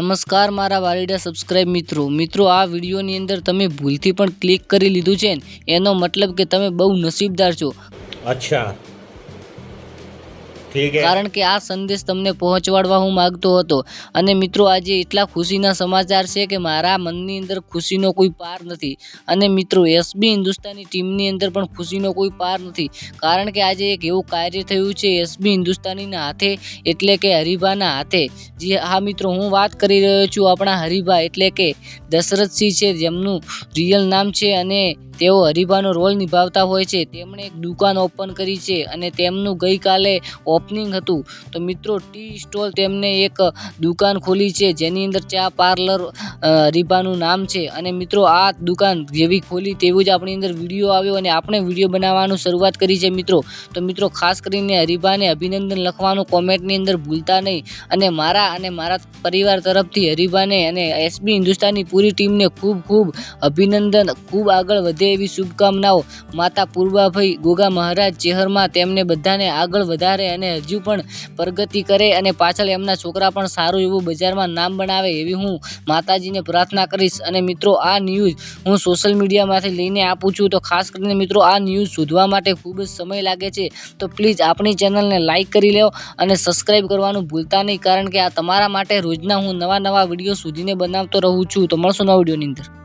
નમસ્કાર મારા વાલીડા સબસ્ક્રાઇબ મિત્રો. મિત્રો, આ વિડીયોની અંદર તમે ભૂલથી પણ ક્લિક કરી લીધું છે એનો મતલબ કે તમે બહુ નસીબદાર છો. અચ્છા. કારણ કે આ સંદેશ તમને પહોંચવાડવા હું માગતો હતો. અને મિત્રો, આજે એટલા ખુશીના સમાચાર છે કે મારા મનની અંદર ખુશીનો કોઈ પાર નથી. અને મિત્રો એસબી હિન્દુસ્તાની ટીમની અંદર પણ ખુશીનો કોઈ પાર નથી. કારણ કે આજે એક એવું કાર્ય થયું છે એસબી હિન્દુસ્તાનીના હાથે, એટલે કે હરીભાના હાથે. જે હા, મિત્રો, હું વાત કરી રહ્યો છું આપણા હરિભા, એટલે કે દશરથસિંહ છે, જેમનું રિયલ નામ છે અને તેઓ હરીફાનો રોલ નિભાવતા હોય છે. તેમણે એક દુકાન ઓપન કરી છે અને તેમનું ગઈકાલે ઓપનિંગ હતું. તો મિત્રો, ટી સ્ટોલ તેમને એક દુકાન ખોલી છે, જેની અંદર ચા પાર્લર હરીફાનું નામ છે. અને મિત્રો, આ દુકાન જેવી ખોલી તેવું જ આપણી અંદર વીડિયો આવ્યો અને આપણે વીડિયો બનાવવાનું શરૂઆત કરી છે મિત્રો. તો મિત્રો, ખાસ કરીને હરીફાને અભિનંદન લખવાનું કોમેન્ટની અંદર ભૂલતા નહીં. અને મારા અને મારા પરિવાર તરફથી હરીફાને અને એસબી હિન્દુસ્તાનની પૂરી ટીમને ખૂબ ખૂબ અભિનંદન. ખૂબ આગળ વધે એવી શુભકામનાઓ. માતા પૂર્વાભાઈ ગોગા મહારાજ ચેહરમાં તેમને બધાને આગળ વધારે અને હજુ પણ પ્રગતિ કરે અને પાછળ એમના છોકરા પણ સારું એવું બજારમાં નામ બનાવે એવી હું માતાજીને પ્રાર્થના કરીશ. અને મિત્રો, આ ન્યૂઝ હું સોશિયલ મીડિયામાંથી લઈને આપું છું. તો ખાસ કરીને મિત્રો, આ ન્યૂઝ શોધવા માટે ખૂબ જ સમય લાગે છે. તો પ્લીઝ આપણી ચેનલને લાઇક કરી લો અને સબસ્ક્રાઈબ કરવાનું ભૂલતા નહીં. કારણ કે આ તમારા માટે રોજના હું નવા નવા વીડિયો સુધીને બનાવતો રહું છું. તો મળશું નવા વિડીયોની અંદર.